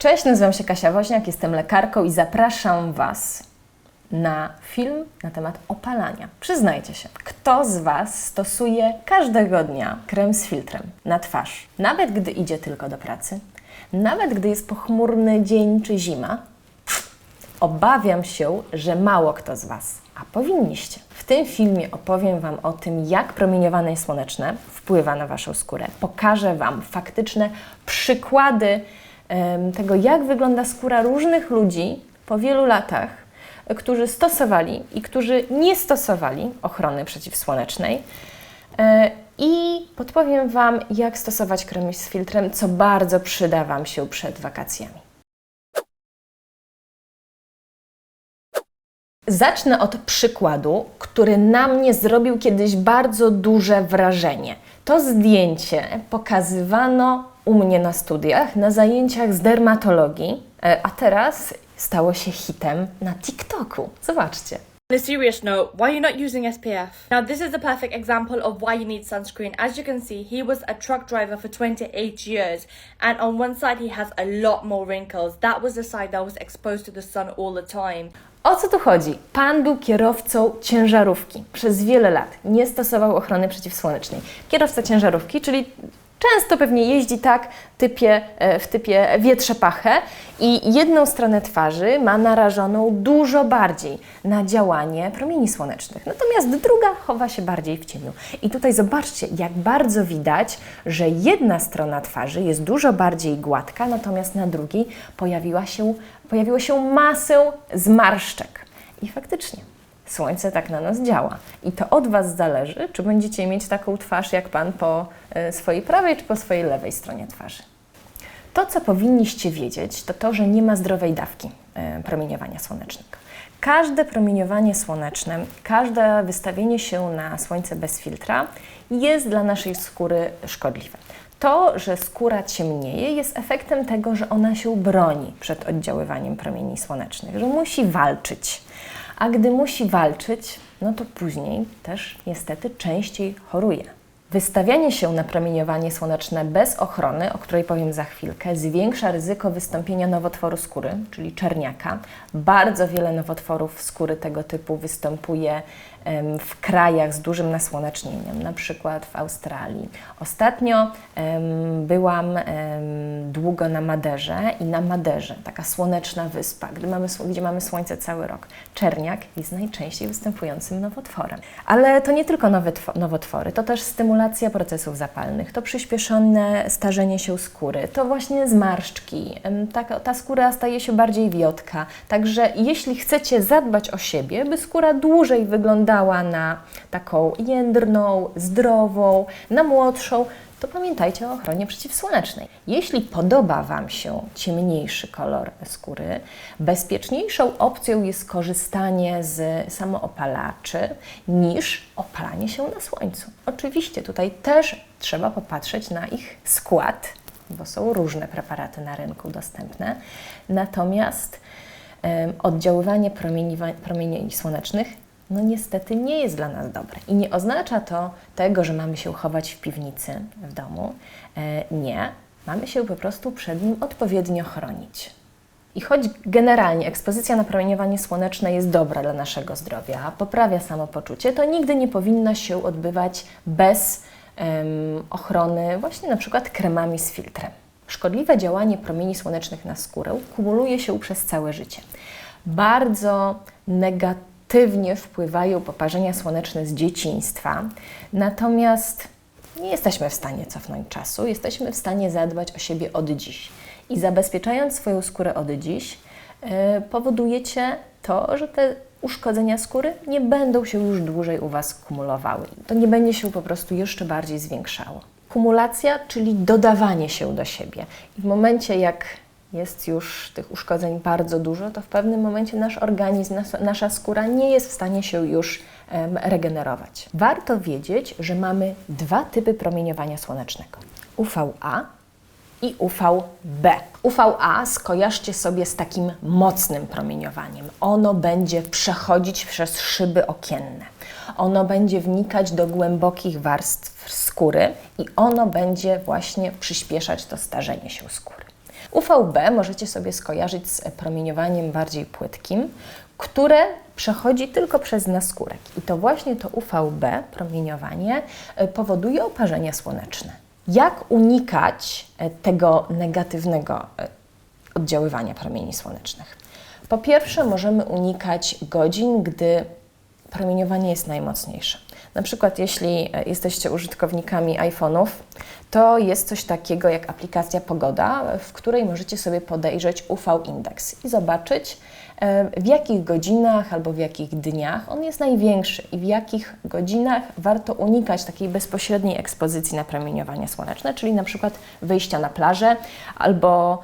Cześć, nazywam się Kasia Woźniak, jestem lekarką i zapraszam Was na film na temat opalania. Przyznajcie się, kto z Was stosuje każdego dnia krem z filtrem na twarz? Nawet gdy idzie tylko do pracy, nawet gdy jest pochmurny dzień czy zima, Obawiam się, że mało kto z Was, a powinniście. W tym filmie opowiem Wam o tym, jak promieniowanie słoneczne wpływa na Waszą skórę. Pokażę Wam faktyczne przykłady tego, jak wygląda skóra różnych ludzi po wielu latach, którzy stosowali i którzy nie stosowali ochrony przeciwsłonecznej. E, I podpowiem Wam, jak stosować krem z filtrem, co bardzo przyda Wam się przed wakacjami. Zacznę od przykładu, który na mnie zrobił kiedyś bardzo duże wrażenie. To zdjęcie pokazywano u mnie na studiach, na zajęciach z dermatologii, e, a teraz stało się hitem na TikToku. Zobaczcie. On a serious note, why are you not using SPF? Now, this is a perfect example of why you need sunscreen. As you can see, he was a truck driver for 28 years, and on one side, he has a lot more wrinkles. That was the side that was exposed to the sun all the time. O co tu chodzi? Pan był kierowcą ciężarówki. Przez wiele lat nie stosował ochrony przeciwsłonecznej. Kierowca ciężarówki, czyli często pewnie jeździ tak typie, e, w typie wietrze pachę i jedną stronę twarzy ma narażoną dużo bardziej na działanie promieni słonecznych. Natomiast druga chowa się bardziej w cieniu. I tutaj zobaczcie, jak bardzo widać, że jedna strona twarzy jest dużo bardziej gładka, natomiast na drugiej pojawiła się, pojawiło się masę zmarszczek. I faktycznie Słońce tak na nas działa. I to od Was zależy, czy będziecie mieć taką twarz jak Pan po e, swojej prawej, czy po swojej lewej stronie twarzy. To, co powinniście wiedzieć, to to, że nie ma zdrowej dawki e, promieniowania słonecznego. Każde promieniowanie słoneczne, każde wystawienie się na słońce bez filtra jest dla naszej skóry szkodliwe. To, że skóra ciemnieje, jest efektem tego, że ona się broni przed oddziaływaniem promieni słonecznych, że musi walczyć. A gdy musi walczyć, no to później też niestety częściej choruje. Wystawianie się na promieniowanie słoneczne bez ochrony, o której powiem za chwilkę, zwiększa ryzyko wystąpienia nowotworu skóry, czyli czerniaka. Bardzo wiele nowotworów skóry tego typu występuje w krajach z dużym nasłonecznieniem, na przykład w Australii. Ostatnio byłam długo na Maderze i na Maderze, taka słoneczna wyspa, gdy mamy, gdzie mamy słońce cały rok, czerniak jest najczęściej występującym nowotworem. Ale to nie tylko nowotwo- nowotwory, to też stymulacja procesów zapalnych, to przyspieszone starzenie się skóry, to właśnie zmarszczki, ta, ta skóra staje się bardziej wiotka. Także jeśli chcecie zadbać o siebie, by skóra dłużej wyglądała na taką jędrną, zdrową, na młodszą, to pamiętajcie o ochronie przeciwsłonecznej. Jeśli podoba Wam się ciemniejszy kolor skóry, bezpieczniejszą opcją jest korzystanie z samoopalaczy niż opalanie się na słońcu. Oczywiście tutaj też trzeba popatrzeć na ich skład, bo są różne preparaty na rynku dostępne. Natomiast oddziaływanie promieni, promieni słonecznych no niestety nie jest dla nas dobre. I nie oznacza to tego, że mamy się chować w piwnicy w domu. E, nie, mamy się po prostu przed nim odpowiednio chronić. I choć generalnie ekspozycja na promieniowanie słoneczne jest dobra dla naszego zdrowia, poprawia samopoczucie, to nigdy nie powinna się odbywać bez ochrony właśnie na przykład kremami z filtrem. Szkodliwe działanie promieni słonecznych na skórę kumuluje się przez całe życie. Bardzo negatywnie wpływają poparzenia słoneczne z dzieciństwa, natomiast nie jesteśmy w stanie cofnąć czasu, jesteśmy w stanie zadbać o siebie od dziś. I zabezpieczając swoją skórę od dziś, yy, powodujecie to, że te uszkodzenia skóry nie będą się już dłużej u Was kumulowały. To nie będzie się po prostu jeszcze bardziej zwiększało. Kumulacja, czyli dodawanie się do siebie. I w momencie, jak jest już tych uszkodzeń bardzo dużo, to w pewnym momencie nasz organizm, nas, nasza skóra nie jest w stanie się już regenerować. Warto wiedzieć, że mamy dwa typy promieniowania słonecznego: UVA i UVB. UVA skojarzcie sobie z takim mocnym promieniowaniem. Ono będzie przechodzić przez szyby okienne. Ono będzie wnikać do głębokich warstw skóry i ono będzie właśnie przyspieszać to starzenie się skóry. UVB możecie sobie skojarzyć z promieniowaniem bardziej płytkim, które przechodzi tylko przez naskórek. I to właśnie to UVB, promieniowanie, e, powoduje oparzenia słoneczne. Jak unikać e, tego negatywnego e, oddziaływania promieni słonecznych? Po pierwsze, możemy unikać godzin, gdy promieniowanie jest najmocniejsze. Na przykład, jeśli e, jesteście użytkownikami iPhone'ów, to jest coś takiego jak aplikacja Pogoda, w której możecie sobie podejrzeć UV-indeks i zobaczyć, e, w jakich godzinach albo w jakich dniach on jest największy i w jakich godzinach warto unikać takiej bezpośredniej ekspozycji na promieniowanie słoneczne, czyli na przykład wyjścia na plażę albo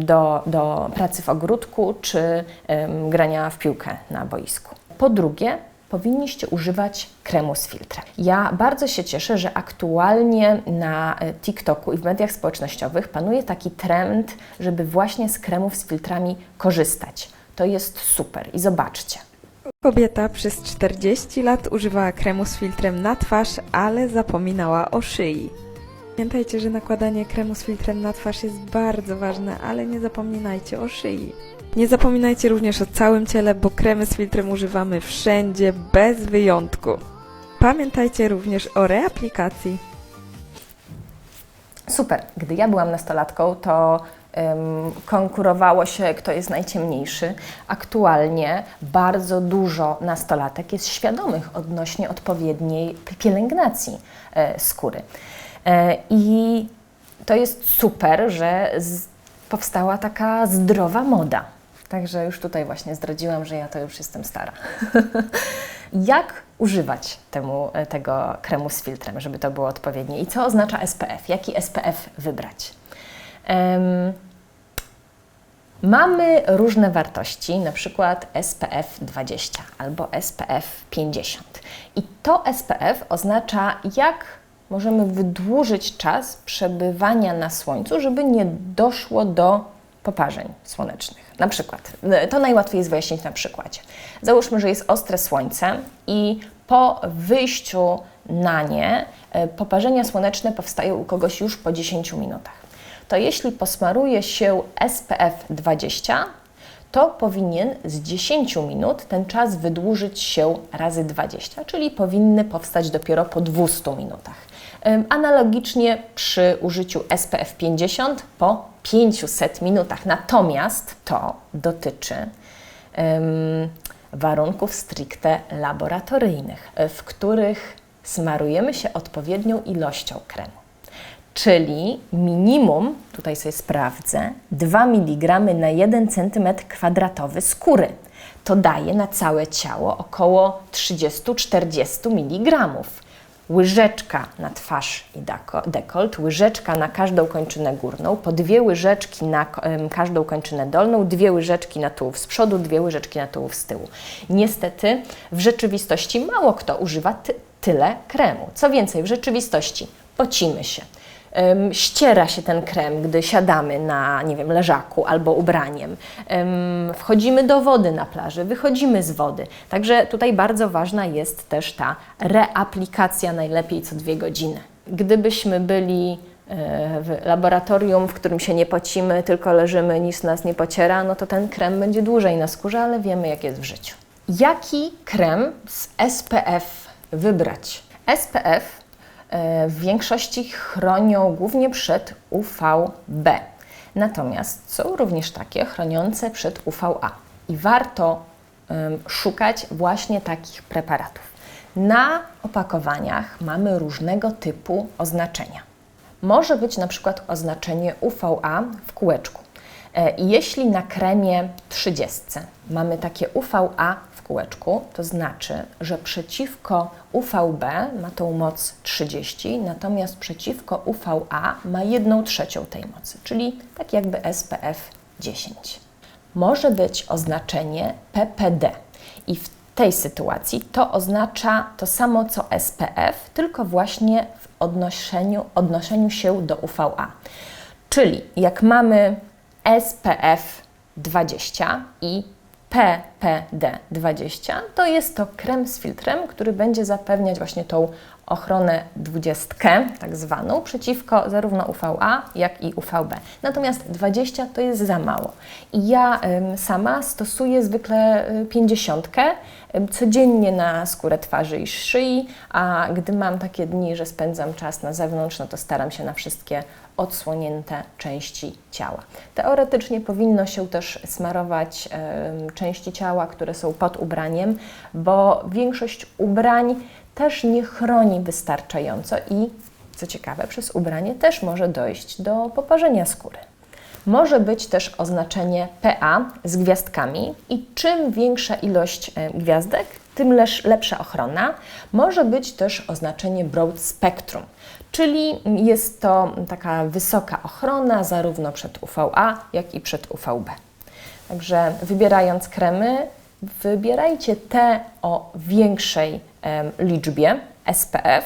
do, do pracy w ogródku czy grania w piłkę na boisku. Po drugie, powinniście używać kremu z filtrem. Ja bardzo się cieszę, że aktualnie na e, TikToku i w mediach społecznościowych panuje taki trend, żeby właśnie z kremów z filtrami korzystać. To jest super i zobaczcie. Kobieta przez 40 lat używała kremu z filtrem na twarz, ale zapominała o szyi. Pamiętajcie, że nakładanie kremu z filtrem na twarz jest bardzo ważne, ale nie zapominajcie o szyi. Nie zapominajcie również o całym ciele, bo kremy z filtrem używamy wszędzie, bez wyjątku. Pamiętajcie również o reaplikacji. Super. Gdy ja byłam nastolatką, to em, konkurowało się, kto jest najciemniejszy. Aktualnie bardzo dużo nastolatek jest świadomych odnośnie odpowiedniej pielęgnacji e, skóry. E, I to jest super, że powstała taka zdrowa moda. Także już tutaj właśnie zdradziłam, że ja to już jestem stara. Jak używać temu, e, tego kremu z filtrem, żeby to było odpowiednie? I co oznacza SPF? Jaki SPF wybrać? Em, Mamy różne wartości, na przykład SPF 20 albo SPF 50. I to SPF oznacza, jak możemy wydłużyć czas przebywania na słońcu, żeby nie doszło do poparzeń słonecznych. Na przykład, to najłatwiej jest wyjaśnić na przykładzie. Załóżmy, że jest ostre słońce i po wyjściu na nie e, poparzenia słoneczne powstają u kogoś już po 10 minutach to jeśli posmaruje się SPF 20, to powinien z 10 minut ten czas wydłużyć się razy 20, czyli powinny powstać dopiero po 200 minutach. Analogicznie przy użyciu SPF 50 po 500 minutach. Natomiast to dotyczy ym, warunków stricte laboratoryjnych, w których smarujemy się odpowiednią ilością kremu czyli minimum, tutaj sobie sprawdzę, 2 mg na 1 cm kwadratowy skóry. To daje na całe ciało około 30-40 mg. Łyżeczka na twarz i dekolt, łyżeczka na każdą kończynę górną, po dwie łyżeczki na każdą kończynę dolną, dwie łyżeczki na tułów z przodu, dwie łyżeczki na tułów z tyłu. Niestety w rzeczywistości mało kto używa ty- tyle kremu. Co więcej, w rzeczywistości pocimy się, ściera się ten krem, gdy siadamy na, nie wiem, leżaku albo ubraniem. Wchodzimy do wody na plaży, wychodzimy z wody. Także tutaj bardzo ważna jest też ta reaplikacja, najlepiej co dwie godziny. Gdybyśmy byli e, w laboratorium, w którym się nie pocimy, tylko leżymy, nic nas nie pociera, no to ten krem będzie dłużej na skórze, ale wiemy, jak jest w życiu. Jaki krem z SPF wybrać? SPF w większości chronią głównie przed UVB. Natomiast są również takie chroniące przed UVA i warto szukać właśnie takich preparatów. Na opakowaniach mamy różnego typu oznaczenia. Może być na przykład oznaczenie UVA w kółeczku. E, jeśli na kremie 30 mamy takie UVA w kółeczku, to znaczy, że przeciwko UVB ma tą moc 30, natomiast przeciwko UVA ma 1 trzecią tej mocy, czyli tak jakby SPF 10. Może być oznaczenie PPD i w tej sytuacji to oznacza to samo co SPF, tylko właśnie w odnoszeniu, odnoszeniu się do UVA. Czyli jak mamy SPF 20 i PPD 20, to jest to krem z filtrem, który będzie zapewniać właśnie tą ochronę 20, tak zwaną, przeciwko zarówno UVA, jak i UVB. Natomiast 20 to jest za mało. I ja ym, sama stosuję zwykle y, 50 ym, codziennie na skórę twarzy i szyi, a gdy mam takie dni, że spędzam czas na zewnątrz, no to staram się na wszystkie odsłonięte części ciała. Teoretycznie powinno się też smarować em, części ciała, które są pod ubraniem, bo większość ubrań też nie chroni wystarczająco i, co ciekawe, przez ubranie też może dojść do poparzenia skóry. Może być też oznaczenie PA z gwiazdkami i czym większa ilość e, gwiazdek, tym lepsza ochrona. Może być też oznaczenie Broad Spectrum, czyli jest to taka wysoka ochrona zarówno przed UVA, jak i przed UVB. Także wybierając kremy, wybierajcie te o większej liczbie SPF,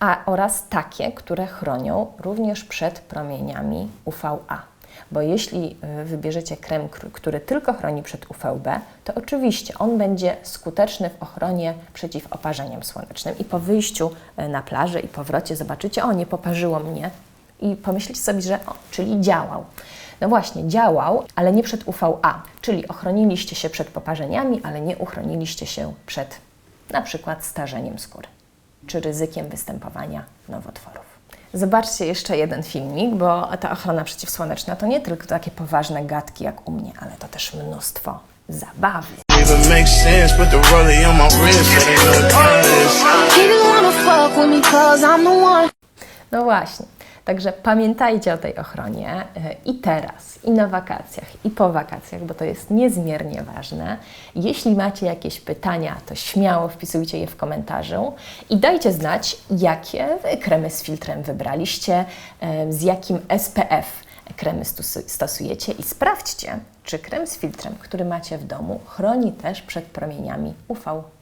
a oraz takie, które chronią również przed promieniami UVA. Bo jeśli y, wybierzecie krem, kr- który tylko chroni przed UVB, to oczywiście on będzie skuteczny w ochronie przeciw oparzeniom słonecznym. I po wyjściu y, na plażę i powrocie zobaczycie, o nie poparzyło mnie, i pomyślicie sobie, że o, czyli działał. No właśnie, działał, ale nie przed UVA, czyli ochroniliście się przed poparzeniami, ale nie uchroniliście się przed na przykład starzeniem skóry czy ryzykiem występowania nowotworów. Zobaczcie jeszcze jeden filmik, bo ta ochrona przeciwsłoneczna to nie tylko takie poważne gadki jak u mnie, ale to też mnóstwo zabawy. No właśnie. Także pamiętajcie o tej ochronie e, i teraz, i na wakacjach, i po wakacjach, bo to jest niezmiernie ważne. Jeśli macie jakieś pytania, to śmiało wpisujcie je w komentarzu i dajcie znać, jakie kremy z filtrem wybraliście, e, z jakim SPF kremy stosu- stosujecie i sprawdźcie, czy krem z filtrem, który macie w domu, chroni też przed promieniami UVA.